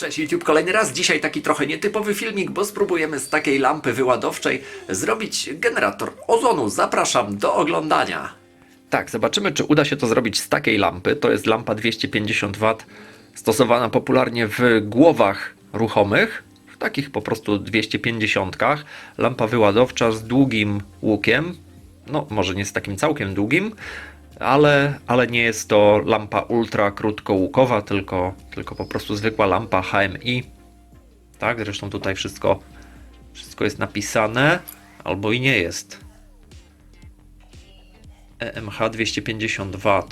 Cześć YouTube, kolejny raz. Dzisiaj taki trochę nietypowy filmik, bo spróbujemy z takiej lampy wyładowczej zrobić generator ozonu. Zapraszam do oglądania. Tak, zobaczymy czy uda się to zrobić z takiej lampy. To jest lampa 250W, stosowana popularnie w głowach ruchomych, w takich po prostu 250. Lampa wyładowcza z długim łukiem, no może nie z takim całkiem długim, ale, ale nie jest to lampa ultra krótkołukowa, tylko, tylko po prostu zwykła lampa HMI. Tak, zresztą tutaj wszystko, wszystko jest napisane, albo i nie jest. EMH 250W.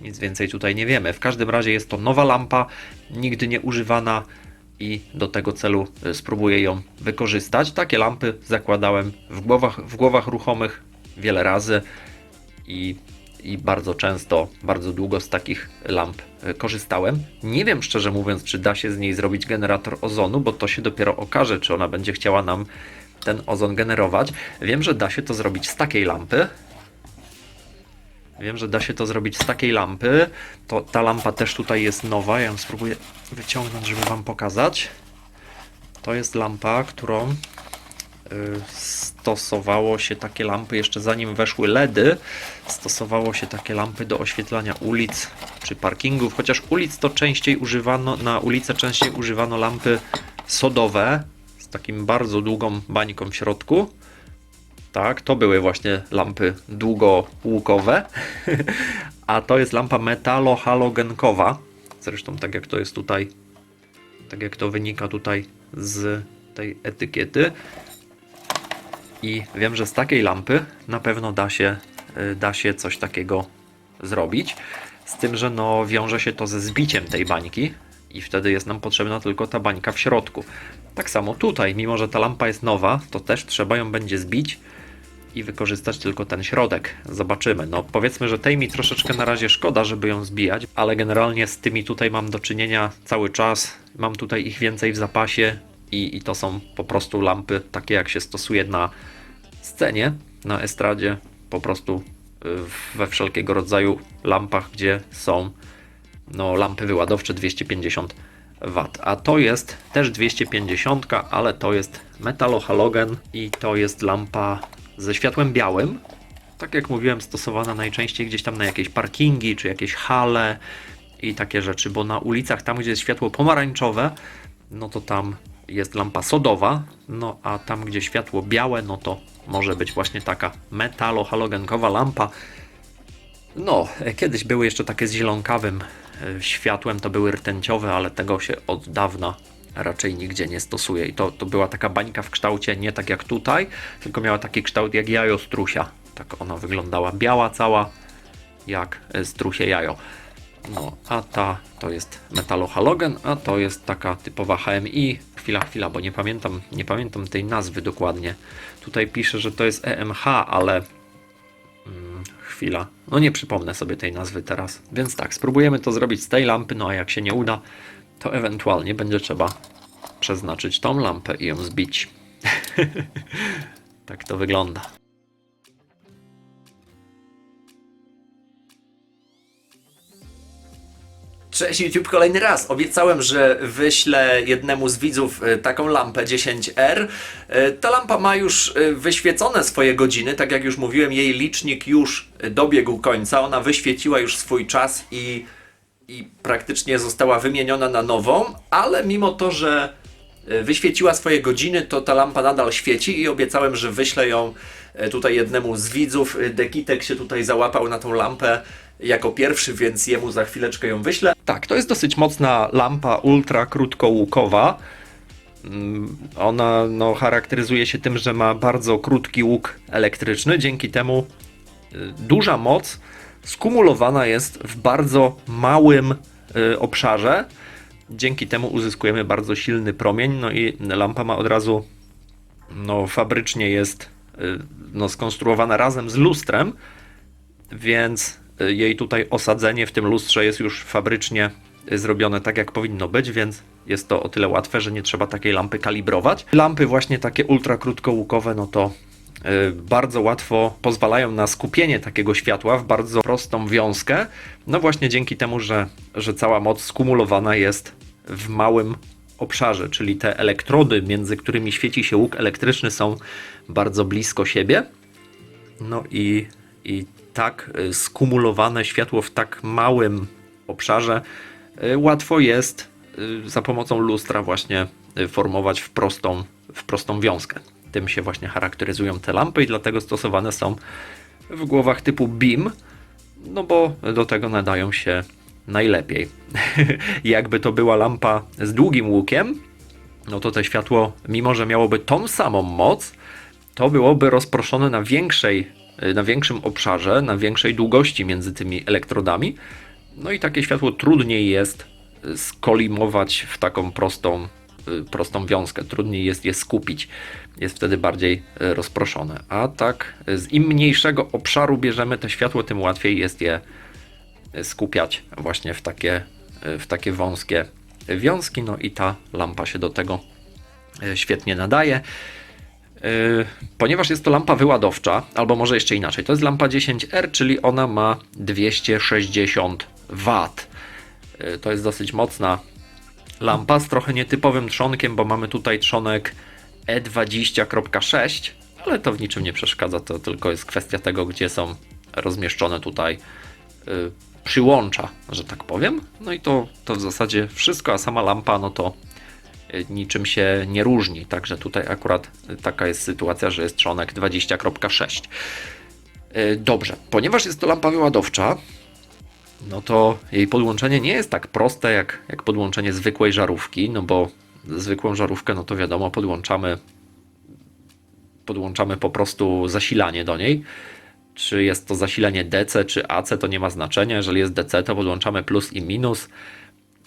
Nic więcej tutaj nie wiemy. W każdym razie jest to nowa lampa, nigdy nie używana i do tego celu y, spróbuję ją wykorzystać. Takie lampy zakładałem w głowach, w głowach ruchomych wiele razy i, i bardzo często, bardzo długo z takich lamp y, korzystałem. Nie wiem szczerze mówiąc, czy da się z niej zrobić generator ozonu, bo to się dopiero okaże, czy ona będzie chciała nam ten ozon generować. Wiem, że da się to zrobić z takiej lampy. Wiem, że da się to zrobić z takiej lampy. To, ta lampa też tutaj jest nowa. Ja ją spróbuję wyciągnąć, żeby Wam pokazać. To jest lampa, którą stosowało się takie lampy jeszcze zanim weszły LEDy. Stosowało się takie lampy do oświetlania ulic czy parkingów. Chociaż ulic to częściej używano, na ulicę częściej używano lampy sodowe z takim bardzo długą bańką w środku. Tak, to były właśnie lampy długołukowe, a to jest lampa metallohalogenkowa. Zresztą tak jak to jest tutaj, tak jak to wynika tutaj z tej etykiety. I wiem, że z takiej lampy na pewno da się, y, da się coś takiego zrobić. Z tym, że no, wiąże się to ze zbiciem tej bańki i wtedy jest nam potrzebna tylko ta bańka w środku. Tak samo tutaj, mimo że ta lampa jest nowa, to też trzeba ją będzie zbić i wykorzystać tylko ten środek. Zobaczymy. No powiedzmy, że tej mi troszeczkę na razie szkoda, żeby ją zbijać, ale generalnie z tymi tutaj mam do czynienia cały czas. Mam tutaj ich więcej w zapasie i, i to są po prostu lampy takie jak się stosuje na scenie, na estradzie, po prostu y, we wszelkiego rodzaju lampach, gdzie są no, lampy wyładowcze 250 W. A to jest też 250, ale to jest metallohalogen i to jest lampa ze światłem białym. Tak jak mówiłem, stosowana najczęściej gdzieś tam na jakieś parkingi czy jakieś hale i takie rzeczy, bo na ulicach, tam gdzie jest światło pomarańczowe, no to tam jest lampa sodowa, no a tam gdzie światło białe, no to może być właśnie taka metallohalogenkowa lampa. No, kiedyś były jeszcze takie z zielonkawym e, światłem, to były rtęciowe, ale tego się od dawna raczej nigdzie nie stosuje. I to, to była taka bańka w kształcie nie tak jak tutaj, tylko miała taki kształt jak jajo strusia. Tak ona wyglądała, biała cała, jak e, strusie jajo. No, a ta to jest metallohalogen, a to jest taka typowa HMI. Chwila, chwila, bo nie pamiętam, nie pamiętam tej nazwy dokładnie. Tutaj pisze, że to jest EMH, ale mm, chwila. No nie przypomnę sobie tej nazwy teraz. Więc tak, spróbujemy to zrobić z tej lampy, no a jak się nie uda, to ewentualnie będzie trzeba przeznaczyć tą lampę i ją zbić. tak to wygląda. Cześć YouTube kolejny raz. Obiecałem, że wyślę jednemu z widzów e, taką lampę 10R. E, Ta lampa ma już e, wyświecone swoje godziny, tak jak już mówiłem, jej licznik już dobiegł końca. Ona wyświeciła już swój czas i, i praktycznie została wymieniona na nową, ale mimo to, że wyświeciła swoje godziny, to ta lampa nadal świeci i obiecałem, że wyślę ją tutaj jednemu z widzów. Dekitek się tutaj załapał na tą lampę jako pierwszy, więc jemu za chwileczkę ją wyślę. Tak, to jest dosyć mocna lampa ultra krótkołukowa. Mm, Ona no, charakteryzuje się tym, że ma bardzo krótki łuk elektryczny. Dzięki temu y, duża moc skumulowana jest w bardzo małym y, obszarze. Dzięki temu uzyskujemy bardzo silny promień. No i lampa ma od razu no, fabrycznie jest y, no, skonstruowana razem z lustrem, więc jej tutaj osadzenie w tym lustrze jest już fabrycznie zrobione tak, jak powinno być, więc jest to o tyle łatwe, że nie trzeba takiej lampy kalibrować. Lampy właśnie takie ultra krótkołukowe, no to y, bardzo łatwo pozwalają na skupienie takiego światła w bardzo prostą wiązkę. No właśnie dzięki temu, że, że cała moc skumulowana jest w małym obszarze, czyli te elektrody, między którymi świeci się łuk elektryczny, są bardzo blisko siebie. No i, i tak y, skumulowane światło w tak małym obszarze y, łatwo jest y, za pomocą lustra właśnie formować w prostą, w prostą wiązkę. Tym się właśnie charakteryzują te lampy i dlatego stosowane są w głowach typu BIM, no bo do tego nadają się najlepiej. Jakby to była lampa z długim łukiem, no to to światło, mimo że miałoby tą samą moc, to byłoby rozproszone na większej, na większym obszarze, na większej długości między tymi elektrodami. No i takie światło trudniej jest skolimować w taką prostą, y, prostą wiązkę. Trudniej jest je skupić. Jest wtedy bardziej y, rozproszone. A tak, y, z im mniejszego obszaru bierzemy to światło, tym łatwiej jest je y, skupiać właśnie w takie, y, w takie wąskie wiązki. No i ta lampa się do tego y, świetnie nadaje. Yy, Ponieważ jest to lampa wyładowcza, albo może jeszcze inaczej, to jest lampa 10R, czyli ona ma 260 W. Yy, To jest dosyć mocna lampa z trochę nietypowym trzonkiem, bo mamy tutaj trzonek E E20.6, ale to w niczym nie przeszkadza, to tylko jest kwestia tego, gdzie są rozmieszczone tutaj yy, przyłącza, że tak powiem. No i to, to w zasadzie wszystko, a sama lampa, no to niczym się nie różni. Także tutaj akurat y, taka jest sytuacja, że jest trzonek 20.6. Y, Dobrze, ponieważ jest to lampa wyładowcza, no to jej podłączenie nie jest tak proste jak, jak podłączenie zwykłej żarówki, no bo zwykłą żarówkę, no to wiadomo, podłączamy podłączamy po prostu zasilanie do niej. Czy jest to zasilanie DC czy AC, to nie ma znaczenia. Jeżeli jest DC, to podłączamy plus i minus.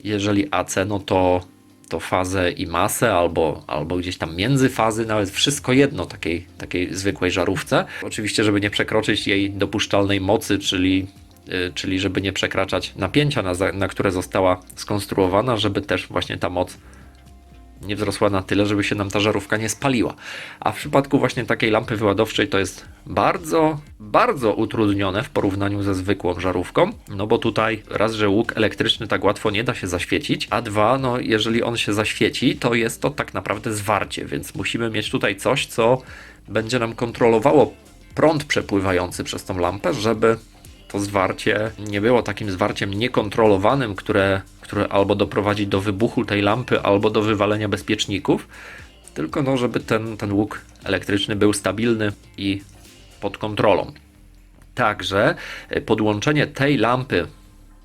Jeżeli AC, no to, to fazę i masę, albo, albo gdzieś tam między fazy, nawet wszystko jedno takiej, takiej zwykłej żarówce. Oczywiście, żeby nie przekroczyć jej dopuszczalnej mocy, czyli, y, czyli żeby nie przekraczać napięcia, na, na które została skonstruowana, żeby też właśnie ta moc nie wzrosła na tyle, żeby się nam ta żarówka nie spaliła. A w przypadku właśnie takiej lampy wyładowczej to jest bardzo, bardzo utrudnione w porównaniu ze zwykłą żarówką, no bo tutaj raz, że łuk elektryczny tak łatwo nie da się zaświecić, a dwa, no jeżeli on się zaświeci, to jest to tak naprawdę zwarcie, więc musimy mieć tutaj coś, co będzie nam kontrolowało prąd przepływający przez tą lampę, żeby to zwarcie nie było takim zwarciem niekontrolowanym, które, które albo doprowadzi do wybuchu tej lampy, albo do wywalenia bezpieczników, tylko no, żeby ten, ten łuk elektryczny był stabilny i pod kontrolą. Także e, podłączenie tej lampy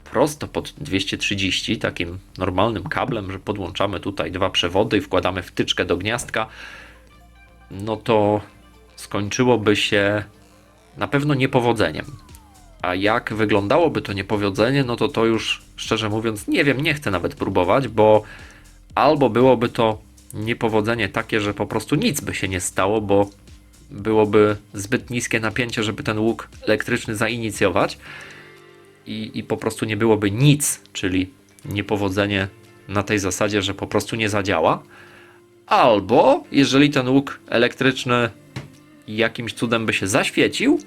prosto pod 230, takim normalnym kablem, że podłączamy tutaj dwa przewody i wkładamy wtyczkę do gniazdka, no to skończyłoby się na pewno niepowodzeniem. A jak wyglądałoby to niepowodzenie, no to to już szczerze mówiąc nie wiem, nie chcę nawet próbować, bo albo byłoby to niepowodzenie takie, że po prostu nic by się nie stało, bo byłoby zbyt niskie napięcie, żeby ten łuk elektryczny zainicjować i, i po prostu nie byłoby nic, czyli niepowodzenie na tej zasadzie, że po prostu nie zadziała. Albo jeżeli ten łuk elektryczny jakimś cudem by się zaświecił,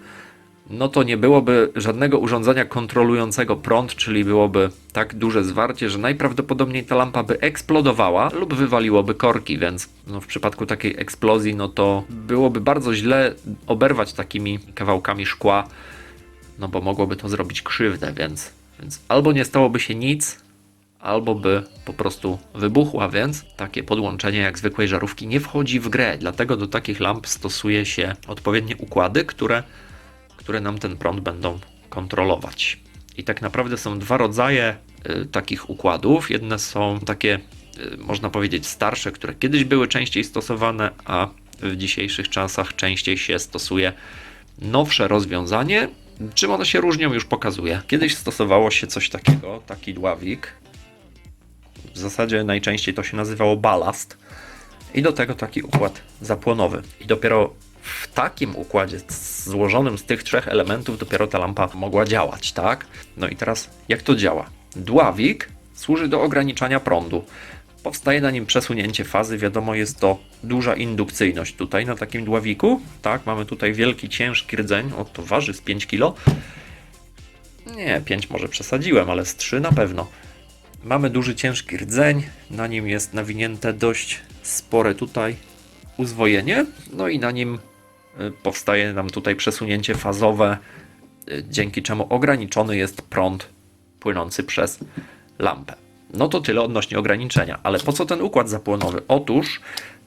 no to nie byłoby żadnego urządzenia kontrolującego prąd, czyli byłoby tak duże zwarcie, że najprawdopodobniej ta lampa by eksplodowała lub wywaliłoby korki, więc no w przypadku takiej eksplozji, no to byłoby bardzo źle oberwać takimi kawałkami szkła, no bo mogłoby to zrobić krzywdę, więc, więc albo nie stałoby się nic, albo by po prostu wybuchła, więc takie podłączenie jak zwykłej żarówki nie wchodzi w grę. Dlatego do takich lamp stosuje się odpowiednie układy, które które nam ten prąd będą kontrolować. I tak naprawdę są dwa rodzaje y, takich układów. Jedne są takie, y, można powiedzieć, starsze, które kiedyś były częściej stosowane, a w dzisiejszych czasach częściej się stosuje nowsze rozwiązanie. Czym one się różnią, już pokazuję. Kiedyś stosowało się coś takiego, taki dławik. W zasadzie najczęściej to się nazywało balast. I do tego taki układ zapłonowy. I dopiero w takim układzie złożonym z tych trzech elementów dopiero ta lampa mogła działać, tak? No i teraz jak to działa? Dławik służy do ograniczania prądu. Powstaje na nim przesunięcie fazy, wiadomo jest to duża indukcyjność tutaj na takim dławiku, tak? Mamy tutaj wielki, ciężki rdzeń, o to waży z 5 kg. Nie, 5 może przesadziłem, ale z 3 na pewno. Mamy duży, ciężki rdzeń, na nim jest nawinięte dość spore tutaj uzwojenie, no i na nim powstaje nam tutaj przesunięcie fazowe, y, dzięki czemu ograniczony jest prąd płynący przez lampę. No to tyle odnośnie ograniczenia, ale po co ten układ zapłonowy? Otóż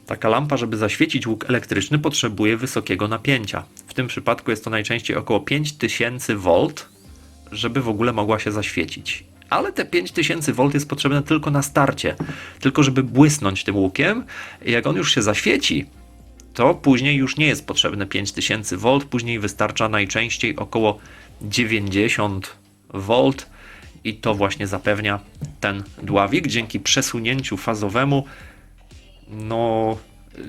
taka lampa, żeby zaświecić łuk elektryczny, potrzebuje wysokiego napięcia. W tym przypadku jest to najczęściej około 5000 V, żeby w ogóle mogła się zaświecić. Ale te 5000 V jest potrzebne tylko na starcie, tylko żeby błysnąć tym łukiem. Jak on już się zaświeci, to później już nie jest potrzebne 5000 V, później wystarcza najczęściej około 90 V i to właśnie zapewnia ten dławik. Dzięki przesunięciu fazowemu, no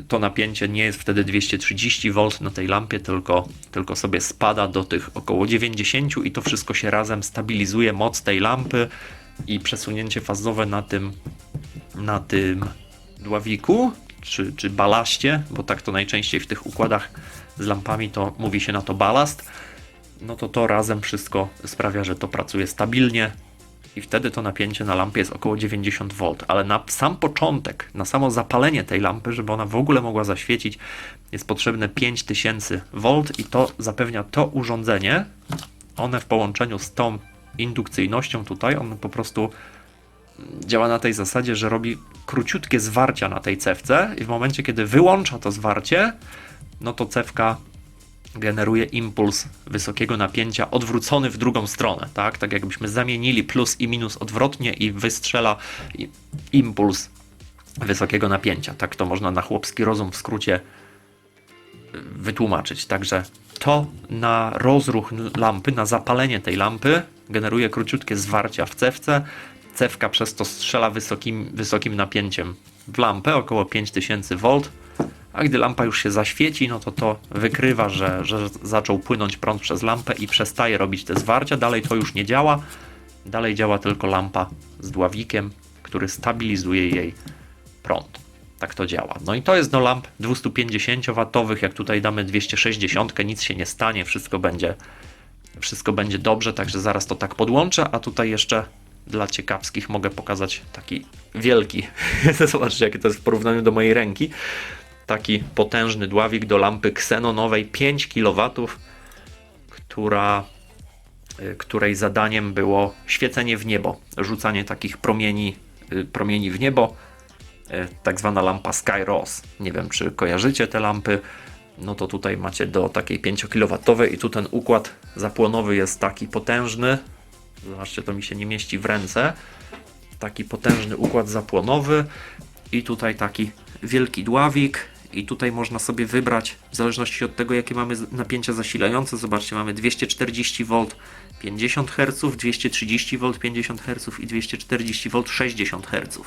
to napięcie nie jest wtedy 230 V na tej lampie, tylko, tylko sobie spada do tych około 90 i to wszystko się razem stabilizuje moc tej lampy i przesunięcie fazowe na tym, na tym dławiku czy, czy balaście, bo tak to najczęściej w tych układach z lampami to mówi się na to balast, no to to razem wszystko sprawia, że to pracuje stabilnie i wtedy to napięcie na lampie jest około 90 V, ale na sam początek, na samo zapalenie tej lampy, żeby ona w ogóle mogła zaświecić, jest potrzebne 5000 V i to zapewnia to urządzenie. One w połączeniu z tą indukcyjnością tutaj, on po prostu działa na tej zasadzie, że robi króciutkie zwarcia na tej cewce i w momencie, kiedy wyłącza to zwarcie, no to cewka generuje impuls wysokiego napięcia odwrócony w drugą stronę, tak? Tak jakbyśmy zamienili plus i minus odwrotnie i wystrzela impuls wysokiego napięcia. Tak to można na chłopski rozum w skrócie y, wytłumaczyć. Także to na rozruch lampy, na zapalenie tej lampy generuje króciutkie zwarcia w cewce. Cewka przez to strzela wysokim, wysokim napięciem w lampę, około 5000 V. A gdy lampa już się zaświeci, no to to wykrywa, że, że zaczął płynąć prąd przez lampę i przestaje robić te zwarcia. Dalej to już nie działa. Dalej działa tylko lampa z dławikiem, który stabilizuje jej prąd. Tak to działa. No i to jest do lamp 250 W. Jak tutaj damy 260, nic się nie stanie, wszystko będzie, wszystko będzie dobrze, także zaraz to tak podłączę. A tutaj jeszcze dla ciekawskich mogę pokazać taki wielki. Zobaczcie, jakie to jest w porównaniu do mojej ręki taki potężny dławik do lampy ksenonowej 5 kW, która, y, której zadaniem było świecenie w niebo, rzucanie takich promieni, y, promieni w niebo, y, tak zwana lampa Skyros. Nie wiem, czy kojarzycie te lampy. No to tutaj macie do takiej 5 kW i tu ten układ zapłonowy jest taki potężny. Zobaczcie, to mi się nie mieści w ręce. Taki potężny układ zapłonowy i tutaj taki wielki dławik i tutaj można sobie wybrać w zależności od tego jakie mamy napięcia zasilające. Zobaczcie, mamy 240 V 50 Hz, 230 V 50 Hz i 240 V 60 Hz.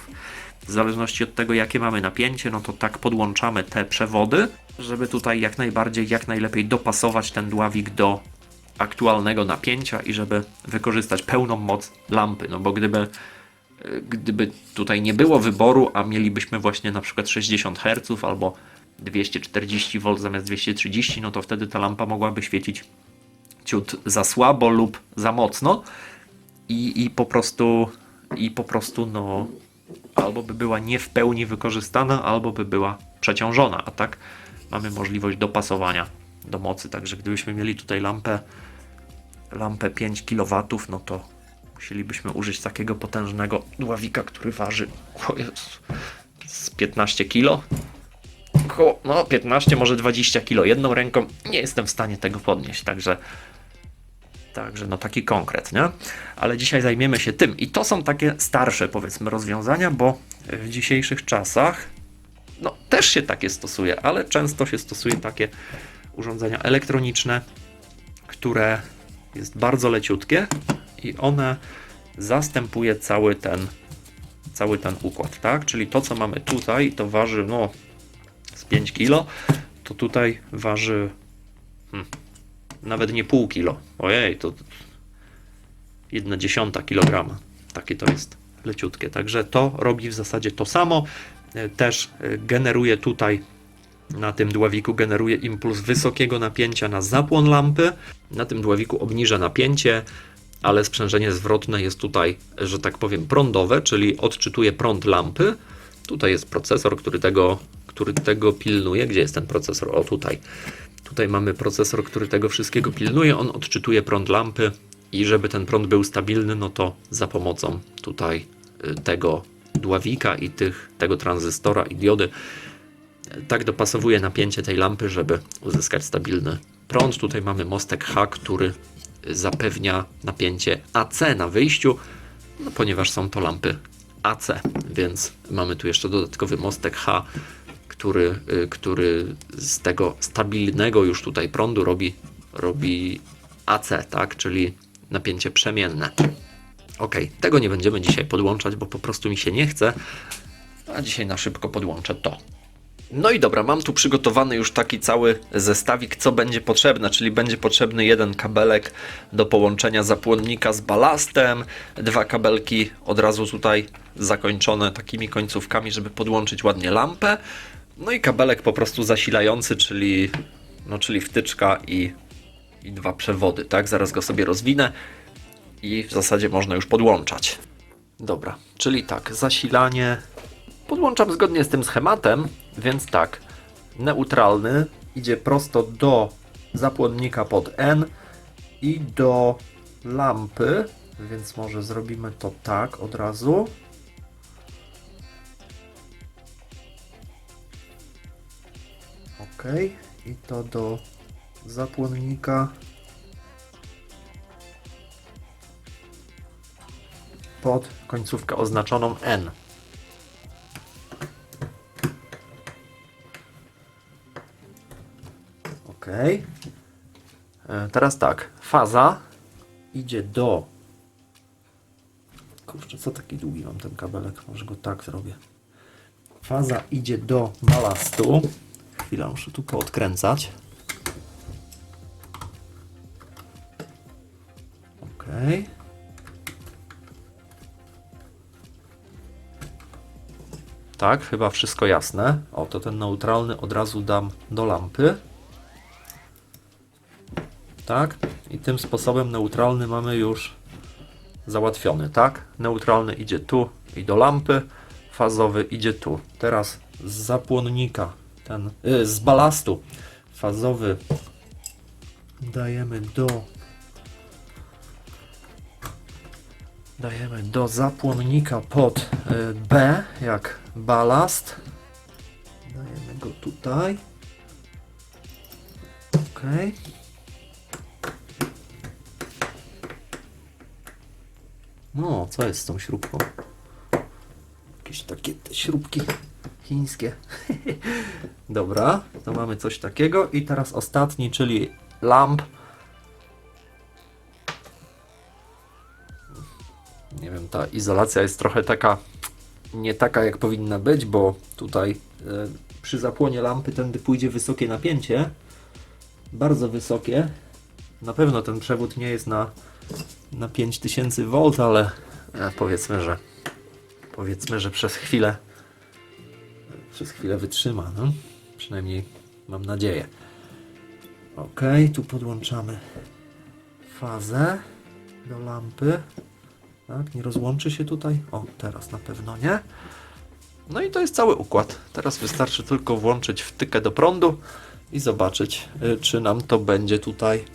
W zależności od tego jakie mamy napięcie, no to tak podłączamy te przewody, żeby tutaj jak najbardziej, jak najlepiej dopasować ten dławik do aktualnego napięcia i żeby wykorzystać pełną moc lampy, no bo gdyby gdyby tutaj nie było wyboru, a mielibyśmy właśnie na przykład 60 Hz albo 240 V zamiast 230, no to wtedy ta lampa mogłaby świecić ciut za słabo lub za mocno. I, i po prostu i po prostu no albo by była nie w pełni wykorzystana, albo by była przeciążona, a tak mamy możliwość dopasowania do mocy, także gdybyśmy mieli tutaj lampę lampę 5 kW, no to musielibyśmy użyć takiego potężnego dławika, który waży z 15 kg. Około, no 15, może 20 kg jedną ręką. Nie jestem w stanie tego podnieść, także Także no taki konkret, nie? Ale dzisiaj zajmiemy się tym. I to są takie starsze, powiedzmy, rozwiązania, bo w dzisiejszych czasach no też się takie stosuje, ale często się stosuje takie urządzenia elektroniczne, które jest bardzo leciutkie i one zastępuje cały ten cały ten układ, tak? Czyli to co mamy tutaj to waży no z 5 kg, to tutaj waży hmm, nawet nie pół kilo. Ojej, to jedna dziesiąta kilograma. Takie to jest leciutkie. Także to robi w zasadzie to samo. E, Też e, generuje tutaj na tym dławiku generuje impuls wysokiego napięcia na zapłon lampy. Na tym dławiku obniża napięcie ale sprzężenie zwrotne jest tutaj, że tak powiem, prądowe, czyli odczytuje prąd lampy. Tutaj jest procesor, który tego, który tego pilnuje. Gdzie jest ten procesor? O, tutaj. Tutaj mamy procesor, który tego wszystkiego pilnuje. On odczytuje prąd lampy i żeby ten prąd był stabilny, no to za pomocą tutaj y, tego dławika i tych, tego tranzystora i diody tak dopasowuje napięcie tej lampy, żeby uzyskać stabilny prąd. Tutaj mamy mostek H, który zapewnia napięcie AC na wyjściu, no ponieważ są to lampy AC, więc mamy tu jeszcze dodatkowy mostek H, który, y, który z tego stabilnego już tutaj prądu robi, robi AC, tak, czyli napięcie przemienne. Ok, tego nie będziemy dzisiaj podłączać, bo po prostu mi się nie chce, a dzisiaj na szybko podłączę to. No i dobra, mam tu przygotowany już taki cały zestawik, co będzie potrzebne, czyli będzie potrzebny jeden kabelek do połączenia zapłonnika z balastem, dwa kabelki od razu tutaj zakończone takimi końcówkami, żeby podłączyć ładnie lampę, no i kabelek po prostu zasilający, czyli, no, czyli wtyczka i, i dwa przewody, tak? Zaraz go sobie rozwinę i w zasadzie można już podłączać. Dobra, czyli tak, zasilanie Podłączam zgodnie z tym schematem, więc tak, neutralny idzie prosto do zapłonnika pod N i do lampy, więc może zrobimy to tak od razu. Ok, i to do zapłonnika pod końcówkę oznaczoną N. Teraz tak, faza idzie do. Kurczę, co taki długi mam ten kabelek? Może go tak zrobię. Faza idzie do balastu. Chwilę, muszę tu poodkręcać. Ok. Tak, chyba wszystko jasne. O, to ten neutralny od razu dam do lampy. Tak? I tym sposobem neutralny mamy już załatwiony, tak? Neutralny idzie tu i do lampy, fazowy idzie tu. Teraz z zapłonnika, ten, y, z balastu fazowy dajemy do dajemy do zapłonnika pod y, B, jak balast. Dajemy go tutaj. Okej. No, co jest z tą śrubką? Jakieś takie te śrubki chińskie. Dobra, to mamy coś takiego. I teraz ostatni, czyli lamp. Nie wiem, ta izolacja jest trochę taka nie taka jak powinna być, bo tutaj e, przy zapłonie lampy tędy pójdzie wysokie napięcie. Bardzo wysokie. Na pewno ten przewód nie jest na na 5000 V, ale e, powiedzmy, że powiedzmy, że przez chwilę przez chwilę wytrzyma, no? Przynajmniej mam nadzieję. Ok, tu podłączamy fazę do lampy. Tak, nie rozłączy się tutaj. O, teraz na pewno nie. No i to jest cały układ. Teraz wystarczy tylko włączyć wtykę do prądu i zobaczyć, y, czy nam to będzie tutaj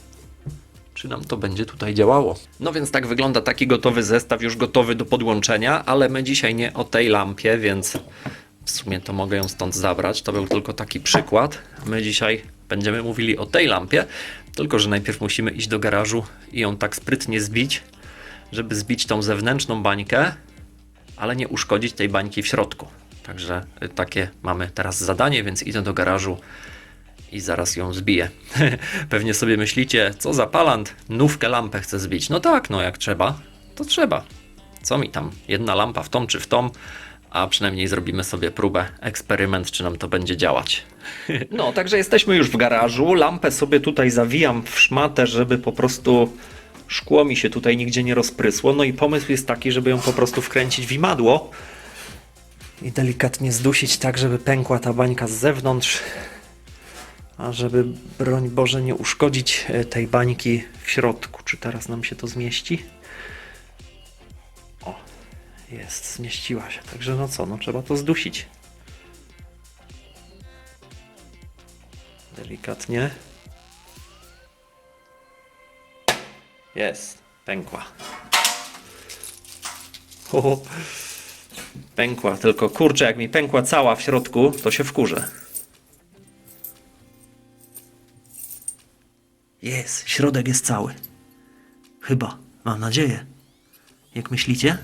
czy nam to będzie tutaj działało. No więc tak wygląda taki gotowy zestaw, już gotowy do podłączenia, ale my dzisiaj nie o tej lampie, więc w sumie to mogę ją stąd zabrać. To był tylko taki przykład. My dzisiaj będziemy mówili o tej lampie, tylko że najpierw musimy iść do garażu i ją tak sprytnie zbić, żeby zbić tą zewnętrzną bańkę, ale nie uszkodzić tej bańki w środku. Także takie mamy teraz zadanie, więc idę do garażu i zaraz ją zbiję. Pewnie sobie myślicie, co za palant, nówkę lampę chce zbić. No tak, no jak trzeba, to trzeba. Co mi tam, jedna lampa w tą czy w tą, a przynajmniej zrobimy sobie próbę, eksperyment, czy nam to będzie działać. No, także jesteśmy już w garażu. Lampę sobie tutaj zawijam w szmatę, żeby po prostu szkło mi się tutaj nigdzie nie rozprysło. No i pomysł jest taki, żeby ją po prostu wkręcić w imadło i delikatnie zdusić tak, żeby pękła ta bańka z zewnątrz żeby, broń Boże, nie uszkodzić e, tej bańki w środku. Czy teraz nam się to zmieści? O, jest, zmieściła się. Także no co, no trzeba to zdusić. Delikatnie. Jest, pękła. O, pękła, tylko kurczę, jak mi pękła cała w środku, to się wkurzę. Jest, środek jest cały. Chyba, mam nadzieję. Jak myślicie?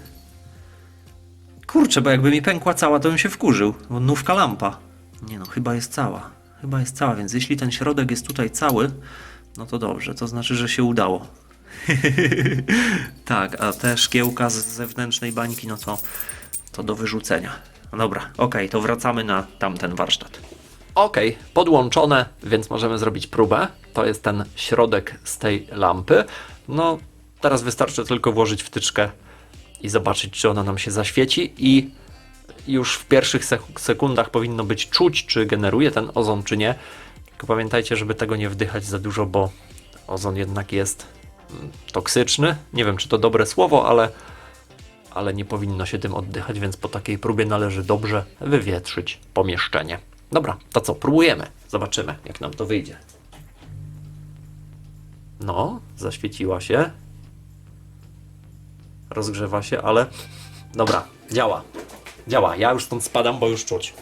Kurczę, bo jakby mi pękła cała, to bym się wkurzył. Bo nówka lampa. Nie no, chyba jest cała. Chyba jest cała, więc jeśli ten środek jest tutaj cały, no to dobrze, to znaczy, że się udało. tak, a te szkiełka z zewnętrznej bańki, no to, to do wyrzucenia. No dobra, okej, to wracamy na tamten warsztat. Okej, podłączone, więc możemy zrobić próbę. To jest ten środek z tej lampy. No, teraz wystarczy tylko włożyć wtyczkę i zobaczyć, czy ona nam się zaświeci i już w pierwszych sek- sekundach powinno być czuć, czy generuje ten ozon, czy nie. Tylko pamiętajcie, żeby tego nie wdychać za dużo, bo ozon jednak jest mm, toksyczny. Nie wiem, czy to dobre słowo, ale, ale nie powinno się tym oddychać, więc po takiej próbie należy dobrze wywietrzyć pomieszczenie. Dobra, to co, próbujemy. Zobaczymy, jak nam to wyjdzie. No, zaświeciła się. Rozgrzewa się, ale dobra, działa. Działa. Ja już stąd spadam, bo już czuć.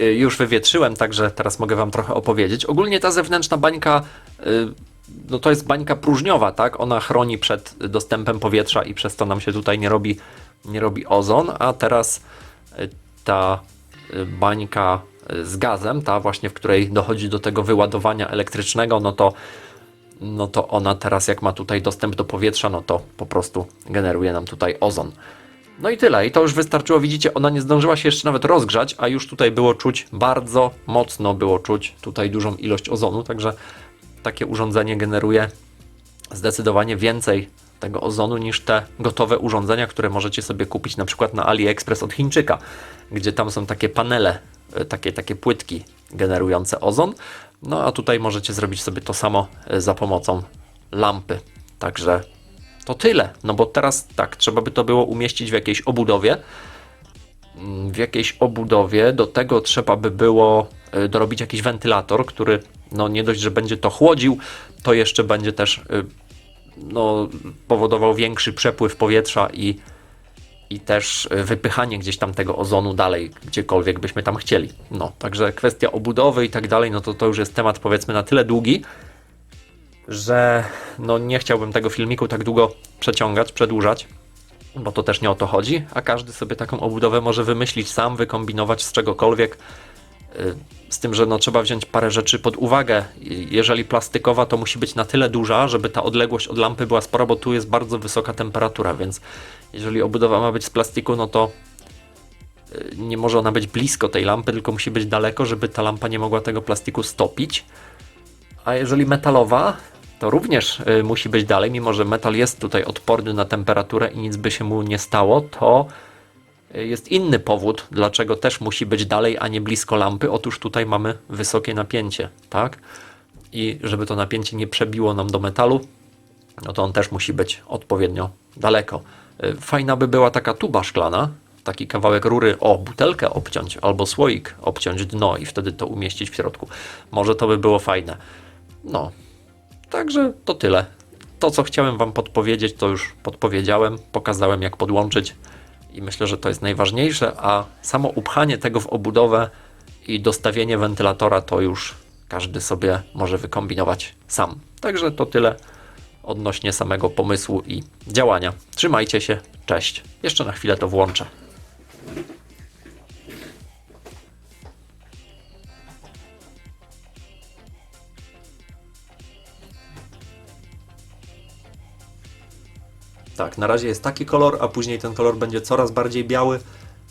Y, już wywietrzyłem, także teraz mogę Wam trochę opowiedzieć. Ogólnie ta zewnętrzna bańka, y, no to jest bańka próżniowa, tak? Ona chroni przed dostępem powietrza i przez to nam się tutaj nie robi, nie robi ozon, a teraz y, ta y, bańka y, z gazem, ta właśnie, w której dochodzi do tego wyładowania elektrycznego, no to no to ona teraz jak ma tutaj dostęp do powietrza, no to po prostu generuje nam tutaj ozon. No i tyle. I to już wystarczyło. Widzicie, ona nie zdążyła się jeszcze nawet rozgrzać, a już tutaj było czuć, bardzo mocno było czuć tutaj dużą ilość ozonu, także takie urządzenie generuje zdecydowanie więcej tego ozonu niż te gotowe urządzenia, które możecie sobie kupić na przykład na AliExpress od Chińczyka, gdzie tam są takie panele, e, takie, takie płytki generujące ozon. No a tutaj możecie zrobić sobie to samo e, za pomocą lampy. Także to tyle. No bo teraz tak, trzeba by to było umieścić w jakiejś obudowie. Mm, W jakiejś obudowie do tego trzeba by było e, dorobić jakiś wentylator, który no nie dość, że będzie to chłodził, to jeszcze będzie też no, powodował większy przepływ powietrza i, i też e, wypychanie gdzieś tam tego ozonu dalej, gdziekolwiek byśmy tam chcieli. No, także kwestia obudowy i tak dalej, no to to już jest temat powiedzmy na tyle długi, że no nie chciałbym tego filmiku tak długo przeciągać, przedłużać, bo to też nie o to chodzi, a każdy sobie taką obudowę może wymyślić sam, wykombinować z czegokolwiek. Z tym, że no, trzeba wziąć parę rzeczy pod uwagę. Jeżeli plastykowa, to musi być na tyle duża, żeby ta odległość od lampy była spora, bo tu jest bardzo wysoka temperatura, więc jeżeli obudowa ma być z plastiku, no to y, nie może ona być blisko tej lampy, tylko musi być daleko, żeby ta lampa nie mogła tego plastiku stopić. A jeżeli metalowa, to również y, musi być dalej, mimo że metal jest tutaj odporny na temperaturę i nic by się mu nie stało, to jest inny powód, dlaczego też musi być dalej, a nie blisko lampy. Otóż tutaj mamy wysokie napięcie, tak? I żeby to napięcie nie przebiło nam do metalu, no to on też musi być odpowiednio daleko. Y, Fajna by była taka tuba szklana, taki kawałek rury, o, butelkę obciąć, albo słoik obciąć dno i wtedy to umieścić w środku. Może to by było fajne. No, Także to tyle. To, co chciałem Wam podpowiedzieć, to już podpowiedziałem, pokazałem, jak podłączyć i myślę, że to jest najważniejsze, a samo upchanie tego w obudowę i dostawienie wentylatora to już każdy sobie może wykombinować sam. Także to tyle odnośnie samego pomysłu i działania. Trzymajcie się, cześć. Jeszcze na chwilę to włączę. Tak, na razie jest taki kolor, a później ten kolor będzie coraz bardziej biały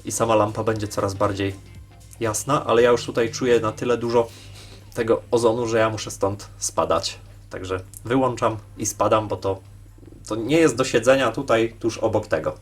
i sama lampa będzie coraz bardziej jasna, ale ja już tutaj czuję na tyle dużo tego ozonu, że ja muszę stąd spadać. Także wyłączam i spadam, bo to, to nie jest do siedzenia tutaj tuż obok tego.